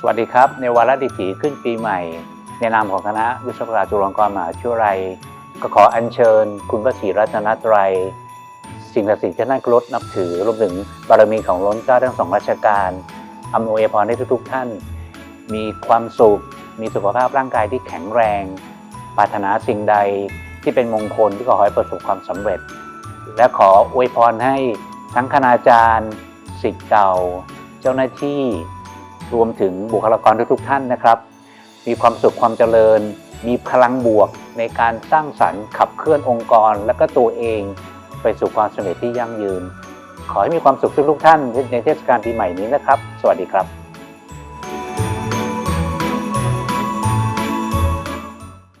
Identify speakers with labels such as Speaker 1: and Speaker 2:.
Speaker 1: สวัสดีครับ ในวาระดิถีขึ้นปีใหม่ ในนามของคณะวิศวกรรมจุฬาลงกรณ์มหาวิทยาลัย ก็ขออัญเชิญ คุณพระศรีรัตนตรัย สิ่งศักดิ์สิทธิ์ที่ท่านเคารพนับถือรวมถึงบารมีของล้นเกล้าทั้งสองราชการอำนวยพรให้ทุกๆท่าน มีความสุข มีสุขภาพร่างกายที่แข็งแรง ปรารถนาสิ่งใดที่เป็นมงคลที่ขอให้ประสบความสำเร็จ และขออวยพรให้ทั้งคณาจารย์ศิษย์เก่า เจ้าหน้าที่ รวมถึงบุคลากรทุกๆท่านนะครับ มีความสุขความเจริญ มีพลังบวกในการสร้างสรรค์ขับเคลื่อนองค์กร และก็ตัวเองไปสู่ความสำเร็จที่ยั่งยืน ขอให้มีความสุขทุกๆท่านในเทศกาลปีใหม่นี้นะครับ สวัสดีครับ